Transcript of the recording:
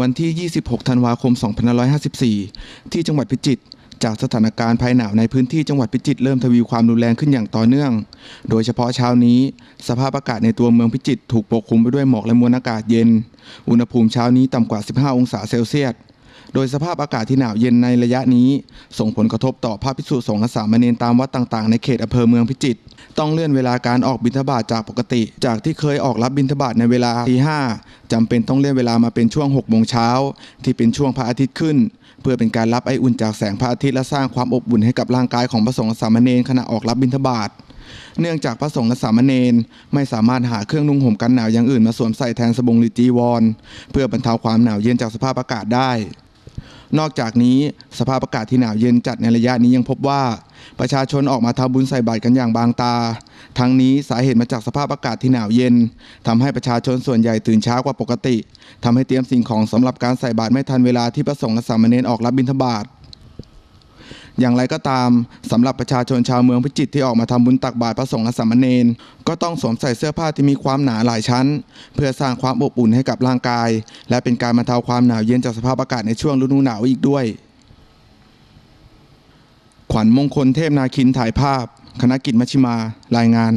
วันที่ 26 ธันวาคม 2554 ที่จังหวัดพิจิตรจากสถานการณ์ภัยหนาวในพื้นที่จังหวัดพิจิตรเริ่มทวีความรุนแรงขึ้นอย่างต่อเนื่อง โดยเฉพาะเช้านี้ สภาพอากาศในตัวเมืองพิจิตรถูกปกคลุมไปด้วยหมอกและมวลอากาศเย็น อุณหภูมิเช้านี้ต่ำกว่า 15 องศาเซลเซียส โดยสภาพอากาศที่หนาวเย็นในระยะนี้ ส่งผลกระทบต่อพระภิกษุสงฆ์และสามเณรตามวัดต่างๆ ในเขตอำเภอเมืองพิจิตรต้องเลื่อนเวลาการออกบิณฑบาตจากปกติ จากที่เคยออกรับบิณฑบาตในเวลาตีห้าจำเป็นต้องเลื่อนเวลามาเป็นช่วง6โมงเช้าที่เป็นช่วงพระอาทิตย์ขึ้น เพื่อเป็นการรับไออุ่นจากแสงพระอาทิตย์และสร้างความอบอุ่นให้กับร่างกายของพระสงฆ์สามเณรขณะออกรับบิณฑบาตเนื่องจากพระสงฆ์และสามเณรไม่สามารถหาเครื่องนุ่งห่มกันหนาวอย่างอื่นมาสวมใส่แทนสบงหรือจีวร เพื่อบรรเทาความหนาวเย็นจากสภาพอากาศได้ นอกจากนี้สภาพอากาศที่หนาวเย็นจัดในระยะนี้ยังพบว่า ประชาชนออกมาทำบุญใส่บาตรกันอย่างบางตา ทั้งนี้สาเหตุมาจากสภาพอากาศที่หนาวเย็นทำให้ประชาชนส่วนใหญ่ตื่นเช้ากว่าปกติทำให้เตรียมสิ่งของสำหรับการใส่บาตรไม่ทันเวลาที่พระสงฆ์และสามเณรออกรับบิณฑบาต อย่างไรก็ตามสำหรับประชาชนชาวเมืองพิจิตรที่ออกมาทำบุญตักบาตรพระสงฆ์และสามเณรก็ต้องสวมใส่เสื้อผ้าที่มีความหนาหลายชั้น เพื่อสร้างความอบอุ่นให้กับร่างกาย และเป็นการบรรเทาความหนาวเย็นจากสภาพอากาศในช่วงฤดูหนาวอีกด้วย ขวัญมงคลเทพนาคินถ่ายภาพ คณะกิจมชิมารายงาน